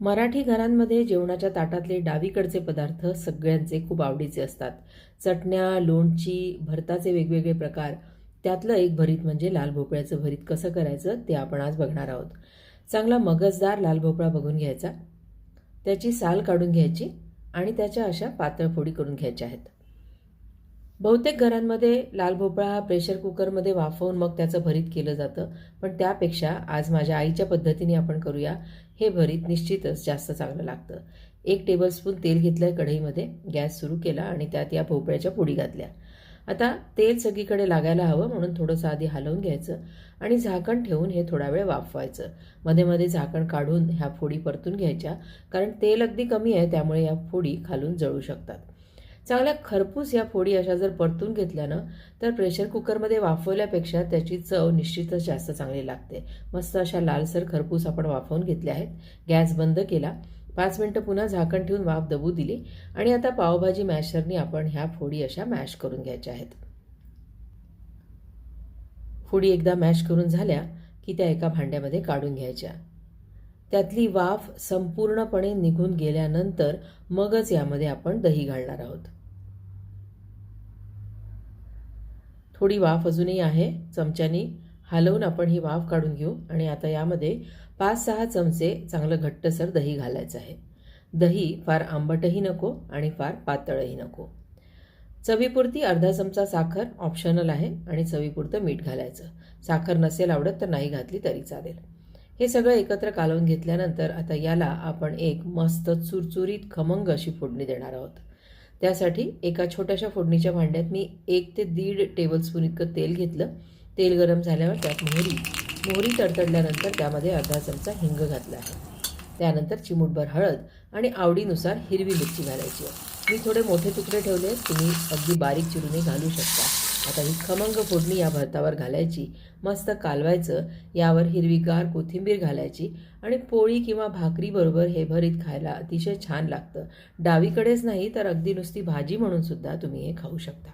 मराठी घरांमध्ये जेवणाच्या ताटातले डावीकडचे पदार्थ सगळ्यांचे खूप आवडीचे असतात. चटण्या लोणची भरताचे वेगवेगळे प्रकार. त्यातलं एक भरीत म्हणजे लाल भोपळ्याचं भरीत कसं करायचं ते आपण आज बघणार आहोत. चांगला मगजदार लाल भोपळा बघून घ्यायचा. त्याची साल काढून घ्यायची आणि त्याच्या अशा पातळ फोडी करून घ्यायच्या आहेत. बहुतेक घरांमध्ये लाल भोपळा हा प्रेशर कुकरमध्ये वाफवून मग त्याचं भरीत केलं जातं. पण त्यापेक्षा आज माझ्या आईच्या पद्धतीने आपण करूया. हे भरीत निश्चितच जास्त चांगलं लागतं. एक टेबलस्पून तेल घेतलं कढईमध्ये. गॅस सुरू केला आणि त्यात या भोपळ्याच्या पुडी घातल्या. आता तेल सगळीकडे लागायला हवं म्हणून थोडंसं आधी हलवून घ्यायचं आणि झाकण ठेवून हे थोडा वेळ वाफवायचं. मध्ये मध्ये झाकण काढून ह्या फोडी परतून घ्यायच्या. कारण तेल अगदी कमी आहे त्यामुळे या फोडी खालून जळू शकतात. चांगल्या खरपूस या फोडी अशा जर परतून घेतल्यानं तर प्रेशर कुकरमध्ये वाफवल्यापेक्षा त्याची चव निश्चितच जास्त चांगली लागते. मस्त अशा लालसर खरपूस आपण वाफवून घेतल्या आहेत. गॅस बंद केला. पाच मिनटं पुन्हा झाकण ठेवून वाफ दबू दिली आणि आता पावभाजी मॅशरनी आपण ह्या फोडी अशा मॅश करून घ्यायच्या आहेत. फोडी एकदा मॅश करून झाल्या की त्या एका भांड्यामध्ये काढून घ्यायच्या. त्यातली वाफ संपूर्णपणे निघून गेल्यानंतर मगच यामध्ये आपण दही घालणार आहोत. थोडी वाफ अजूनही आहे. चमच्यानी हलवून आपण ही वाफ काढून घेऊ आणि आता यामध्ये पाच सहा चमचे चांगलं घट्टसर दही घालायचं आहे. दही फार आंबटही नको आणि फार पातळही नको. चवीपुरती अर्धा चमचा साखर ऑप्शनल आहे आणि चवीपुरतं मीठ घालायचं. साखर नसेल आवडत तर नाही घातली तरी चालेल. हे सगळं एकत्र कालवून घेतल्यानंतर आता याला आपण एक मस्त चुरचुरीत खमंग अशी फोडणी देणार आहोत. त्यासाठी एका छोट्याशा फोडणीच्या भांड्यात मी एक ते दीड टेबलस्पून इतकं तेल घेतलं. तेल गरम झाल्यावर त्यात मोहरी मोहरी तडतडल्यानंतर त्यामध्ये अर्धा चमचा हिंग घातला आहे. त्यानंतर चिमूटभर हळद आणि आवडीनुसार हिरवी मिरची घालायची आहे. मी थोडे मोठे तुकडे ठेवले तुम्ही अगदी बारीक चिरूने घालू शकता. आता ही खमंग फोडणी या भरतावर घालायची मस्त कालवायचं यावर हिरवीगार कोथिंबीर घालायची आणि पोळी किंवा भाकरीबरोबर हे भरीत खायला अतिशय छान लागतं. डावीकडेच नाही तर अगदी नुसती भाजी म्हणून सुद्धा तुम्ही हे खाऊ शकता.